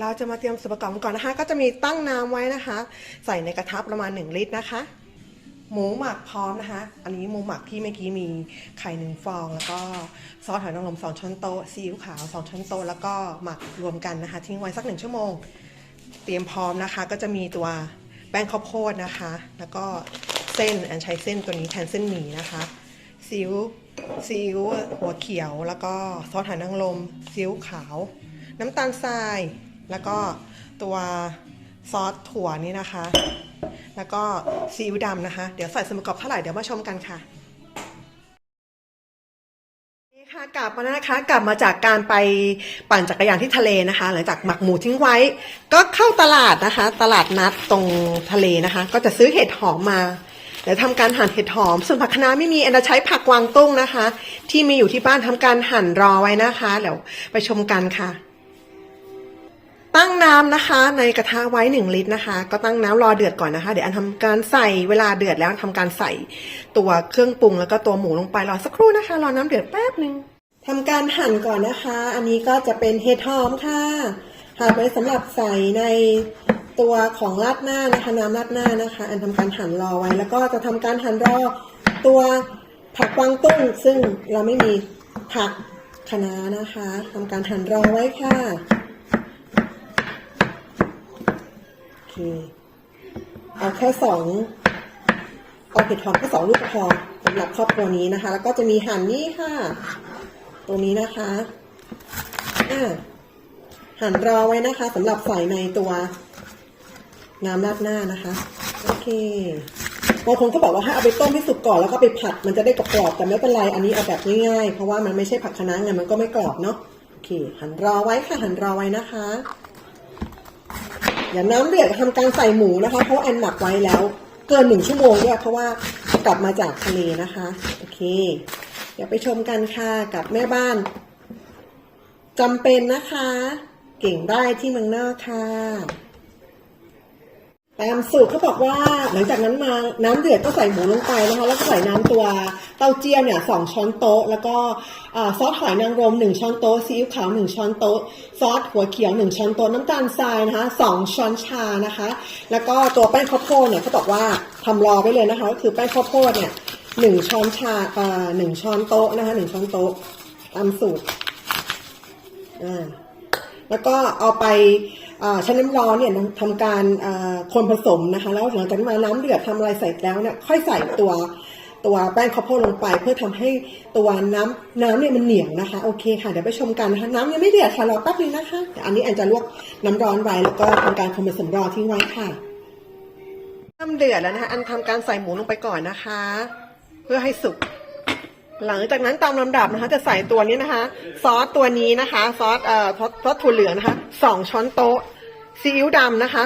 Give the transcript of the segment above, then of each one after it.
เราจะมาเตรียมส่วนประกอบกันก่อนนะคะ ก็จะมีตั้งน้ำไว้นะคะ ใส่ในกระทะประมาณ 1 ลิตรนะคะ หมูหมักพร้อมนะคะ อันนี้หมูหมักที่เมื่อกี้มีไข่หนึ่งฟอง แล้วก็ซอสหอยนางรมสองช้อนโต๊ะซีอิ๊วขาวสองช้อนโต๊ะแล้วก็หมักรวมกันนะคะ ทิ้งไว้สักหนึ่งชั่วโมง เตรียมพร้อมนะคะ ก็จะมีตัวแป้งข้าวโพดนะคะ แล้วก็เส้นอันใช้เส้นตัวนี้แทนเส้นหมี่นะคะซีอิ๊วซีอิ๊วหัวเขียว แล้วก็ซอสหอยนางรมซีอิ๊วขาว น้ำตาลทราย แล้วก็ตัวซอสถั่วนี่นะคะ แล้วก็ซีอิ๊วดำนะคะ เดี๋ยวใส่ส่วนประกอบเท่าไหร่เดี๋ยวมาชมกันค่ะนี่ค่ะกลับมานะคะ กลับมาจากการไปปั่นจักรยานที่ทะเลนะคะ หลังจากหมักหมูทิ้งไว้ ก็เข้าตลาดนะคะ ตลาดนัดตรงทะเลนะคะ ก็จะซื้อเห็ดหอมมาเดี๋ยวทำการหั่นเห็ดหอม ส่วนผักคะน้าไม่มีแอนจะใช้ผักกวางตุ้งนะคะ ที่มีอยู่ที่บ้านทำการหั่นรอไว้นะคะเดี๋ยวไปชมกันค่ะ ตั้งน้ำนะคะ ในกระทะไว้หนึ่งลิตรนะคะ ก็ตั้งน้ำรอเดือดก่อนนะคะ เดี๋ยวอันทำการใส่เวลาเดือดแล้วทำการใส่ตัวเครื่องปรุงแล้วก็ตัวหมูลงไปรอสักครู่นะคะ รอน้ำเดือดแป๊บหนึ่งทำการหั่นก่อนนะคะ อันนี้ก็จะเป็นเห็ดหอมค่ะ หั่นไว้สำหรับใส่ในตัวของราดหน้านะคะ น้ำราดหน้านะคะ อันทำการหั่นรอไว้ แล้วก็จะทำการหั่นรอตัวผักกวางตุ้ง ซึ่งเราไม่มีผักคะน้านะคะทำการหั่นรอไว้ค่ะ โอ เค เอาแค่สองเอาเห็ดหอมแค่สองลูกพอสำหรับครอบครัวนี้นะคะ แล้วก็จะมีหั่นนี่ค่ะ ตัวนี้นะคะอ่าหั่นรอไว้นะคะสำหรับใส่ในตัวน้ำราดหน้านะคะ โอเคบางคนก็บอกว่าให้เอาไปต้มให้สุกก่อนแล้วก็ไปผัดมันจะได้กรอบๆแต่ไม่เป็นไรอันนี้เอาแบบง่ายๆเพราะว่ามันไม่ใช่ผักคะน้าไงมันก็ไม่กรอบเนาะโอเค หั่นรอไว้ค่ะหั่นรอไว้นะคะ อย่าน้ำเดือดทำการใส่หมูนะคะ เพราะแอนหมักไว้แล้ว เกินหนึ่งชั่วโมงด้วยเพราะว่ากลับมาจากทะเลนะคะ โอเค เดี๋ยวไปชมกันค่ะกับแม่บ้านจำเป็นนะคะ เก่งได้ที่เมืองนอกค่ะ สูตรเขาบอกว่าหลังจากนั้นมาน้ำเดือดก็ใส่หมูลงไปนะคะแล้วก็ใส่น้ำตัวเต้าเจี้ยวเนี่ยสองช้อนโต๊ะ แล้วก็ซอสหอยนางรมหนึ่งช้อนโต๊ะซีอิ๊วขาวหนึ่งช้อนโต๊ะซอสหัวเขียวหนึ่งช้อนโต๊ะน้ำตาลทรายนะคะสองช้อนชานะคะ แล้วก็ตัวแป้งข้าวโพดเนี่ยเขาบอกว่าทำรอไว้เลยนะคะก็คือแป้งข้าวโพดเนี่ยหนึ่งช้อนชาอ่าหนึ่งช้อนโต๊ะนะคะหนึ่งช้อนโต๊ะตามสูตรอ่าแล้วก็เอาไป อ่าชั้นน้ำร้อนเนี่ยทำการคนผสมนะคะ แล้วหลังจากนั้นมาน้ำเดือดทำอะไรใส่แล้วเนี่ยค่อยใส่ตัวตัวแป้งข้าวโพดลงไป เพื่อทำให้ตัวน้ำน้ำเนี่ยมันเหนียวนะคะโอเคค่ะเดี๋ยวไปชมกันนะคะ น้ำยังไม่เดือดค่ะรอแป๊บนึงนะคะอันนี้แอนจะลวกน้ำร้อนไว้แล้วก็ทำการคนผสมรอทิ้งไว้ค่ะน้ำเดือดแล้วนะคะอันทำการใส่หมูลงไปก่อนนะคะ เพื่อให้สุกหลังจากนั้นตามลำดับนะคะ จะใส่ตัวนี้นะคะ ซอสตัวนี้นะคะ ซอสเอ่อซอสซอสถั่วเหลืองนะคะสองช้อนโต๊ะ ซีอิ๊วดำนะคะ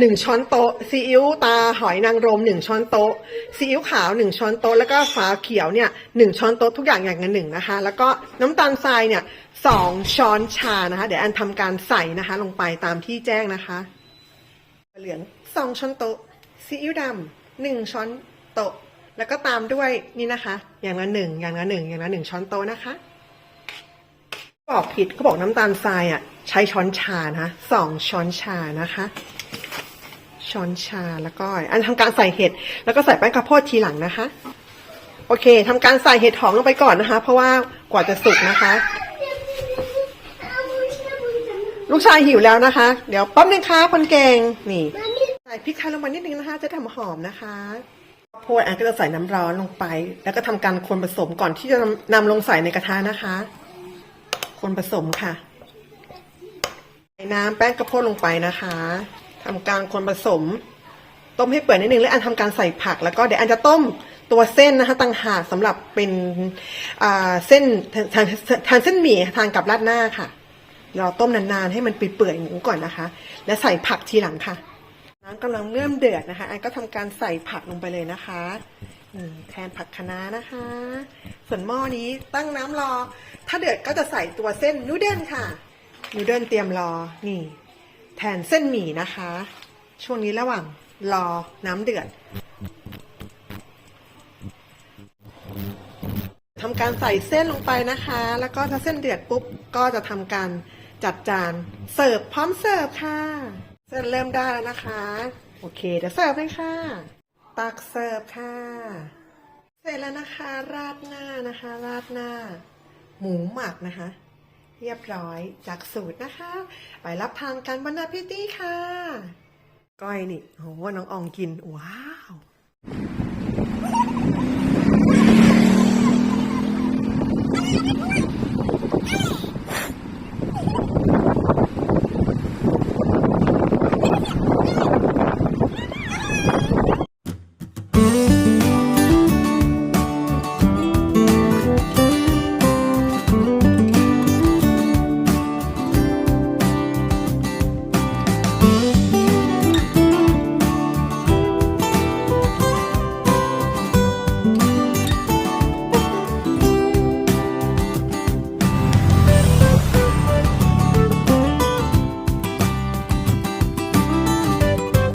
หนึ่งช้อนโต๊ะซีอิ๊วตาหอยนางรมหนึ่งช้อนโต๊ะซีอิ๊วขาวหนึ่งช้อนโต๊ะแล้วก็ฝาเขียวเนี่ยหนึ่งช้อนโต๊ะทุกอย่างอย่างละหนึ่งนะคะ แล้วก็น้ำตาลทรายเนี่ยสองช้อนชานะคะ เดี๋ยวอันทำการใส่นะคะ ลงไปตามที่แจ้งนะคะ เหลืองสองช้อนโต๊ะซีอิ๊วดำหนึ่งช้อนโต๊ะแล้วก็ตามด้วยนี่นะคะ อย่างละหนึ่งอย่างละหนึ่งอย่างละหนึ่งช้อนโต๊ะนะคะบอกผิดเขาบอกน้ำตาลทรายอะ ใช้ช้อนชานะสองช้อนชานะคะ ช้อนชาแล้วก็ อันทำการใส่เห็ดแล้วก็ใส่แป้งข้าวโพดทีหลังนะคะ โอเคทำการใส่เห็ดหอมลงไปก่อนนะคะ เพราะว่ากว่าจะสุกนะคะ ลูกชายหิวแล้วนะคะ เดี๋ยวแป๊บนึงค่ะคนเก่งนี่ใส่พริกไทยลงไปนิดนึงนะคะ จะทำหอมนะคะโพดแอนก็จะใส่น้ำร้อนลงไป แล้วก็ทำการคนผสมก่อนที่จะนำนำลงใส่ในกระทะนะคะ คนผสมค่ะ ใส่น้ำแป้งข้าวโพดลงไปนะคะทำการคนผสม ต้มให้เปื่อยนิดนึงแล้วอันทำการใส่ผัก แล้วก็เดี๋ยวอันจะต้มตัวเส้นนะคะต่างหากสำหรับเป็นเส้นทานทานเส้นหมี่ทานกับราดหน้าค่ะรอต้มนานๆให้มันเปื่อยๆหมูก่อนนะคะ แล้วใส่ผักทีหลังค่ะน้ำกำลังเริ่มเดือดนะคะ อันก็ทำการใส่ผักลงไปเลยนะคะแทนผักคะน้านะคะ ส่วนหม้อนี้ตั้งน้ำรอ ถ้าเดือดก็จะใส่ตัวเส้นนูเดิลค่ะ นูเดิลเตรียมรอ นี่ แทนเส้นหมี่นะคะ ช่วงนี้ระหว่างรอน้ำเดือดทำการใส่เส้นลงไปนะคะ แล้วก็ถ้าเส้นเดือดปุ๊บ ก็จะทำการจัดจานเสิร์ฟพร้อมเสิร์ฟค่ะ เสิร์ฟเริ่มได้แล้วนะคะ โอเคเดี๋ยวเสิร์ฟเลยค่ะ ตักเสิร์ฟค่ะ เสร็จแล้วนะคะ ราดหน้านะคะ ราดหน้า หมูหมักนะคะ เรียบร้อยจากสูตรนะคะ ไปรับทานกันบรรณาพิตี้ค่ะ ก้อยนี่โอ้โหน้องอองกิน ว้าว